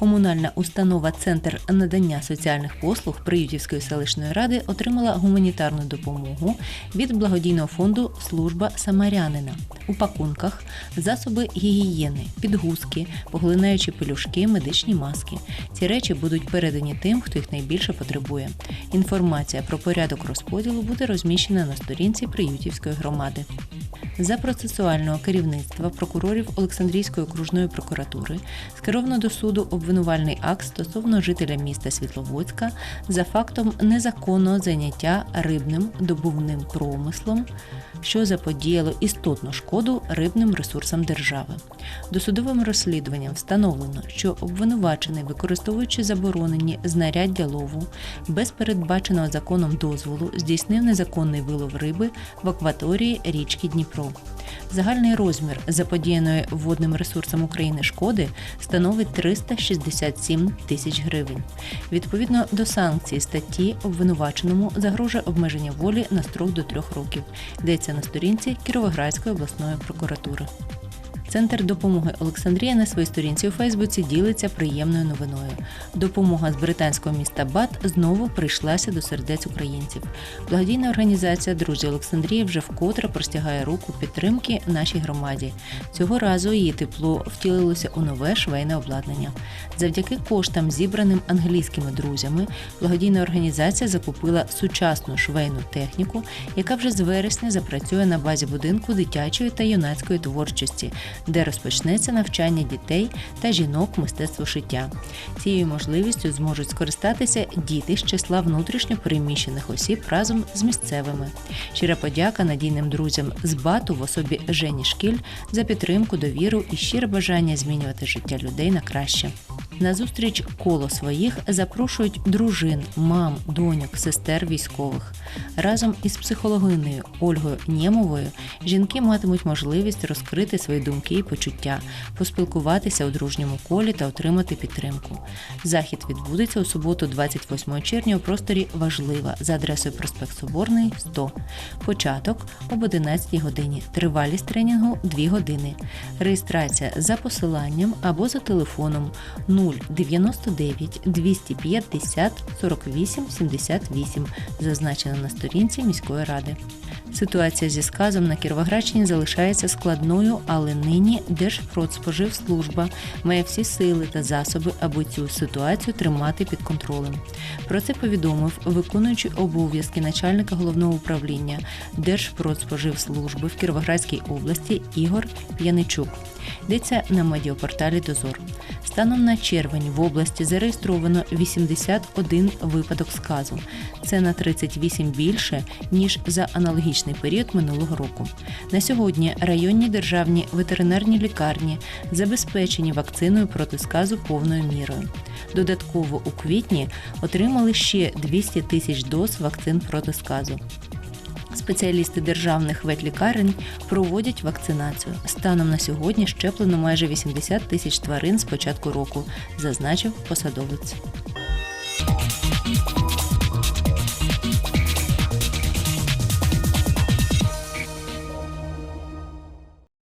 Комунальна установа Центр надання соціальних послуг Приютівської селищної ради отримала гуманітарну допомогу від благодійного фонду Служба Самарянина у пакунках, засоби гігієни, підгузки, поглинаючі пелюшки, медичні маски. Ці речі будуть передані тим, хто їх найбільше потребує. Інформація про порядок розподілу буде розміщена на сторінці Приютівської громади. За процесуального керівництва прокурорів Олександрійської окружної прокуратури скеровано до суду обвинувальний акт стосовно жителя міста Світловодська за фактом незаконного заняття рибним добувним промислом, що заподіяло істотну шкоду рибним ресурсам держави. Досудовим розслідуванням встановлено, що обвинувачений, використовуючи заборонені знаряддя лову, без передбаченого законом дозволу, здійснив незаконний вилов риби в акваторії річки Дніпро. Загальний розмір заподіяної водним ресурсам України шкоди становить 367 тисяч гривень. Відповідно до санкції статті обвинуваченому загрожує обмеження волі на строк до трьох років. Йдеться на сторінці Кіровоградської обласної прокуратури. Центр допомоги Олександрія на своїй сторінці у Фейсбуці ділиться приємною новиною. Допомога з британського міста Бат знову прийшлася до сердець українців. Благодійна організація Друзі Олександрії вже вкотре простягає руку підтримки нашій громаді. Цього разу її тепло втілилося у нове швейне обладнання. Завдяки коштам, зібраним англійськими друзями, благодійна організація закупила сучасну швейну техніку, яка вже з вересня запрацює на базі будинку дитячої та юнацької творчості де розпочнеться навчання дітей та жінок мистецтву шиття. Цією можливістю зможуть скористатися діти з числа внутрішньо переміщених осіб разом з місцевими. Щира подяка надійним друзям з бату в особі Жені Шкіль за підтримку, довіру і щире бажання змінювати життя людей на краще. На зустріч коло своїх запрошують дружин, мам, доньок, сестер військових. Разом із психологинею Ольгою Нємовою жінки матимуть можливість розкрити свої думки і почуття, поспілкуватися у дружньому колі та отримати підтримку. Захід відбудеться у суботу, 28 червня, у просторі Важлива за адресою проспект Соборний 100. Початок об 11 годині. Тривалість тренінгу 2 години. Реєстрація за посиланням або за телефоном 099 250 48 78, зазначено на сторінці міської ради. Ситуація зі сказом на Кіровоградщині залишається складною, але нині Держпродспоживслужба має всі сили та засоби, аби цю ситуацію тримати під контролем. Про це повідомив виконуючий обов'язки начальника головного управління Держпродспоживслужби в Кіровоградській області Ігор П'яничук. Йдеться на медіапорталі Дозор. Станом на червень в області зареєстровано 81 випадок сказу. Це на 38 більше ніж за аналогічний період минулого року. На сьогодні районні державні ветеринарні лікарні забезпечені вакциною проти сказу повною мірою. Додатково у квітні отримали ще 200 тисяч доз вакцин проти сказу. Спеціалісти державних ветлікарень проводять вакцинацію. Станом на сьогодні щеплено майже 80 тисяч тварин з початку року, зазначив посадовець.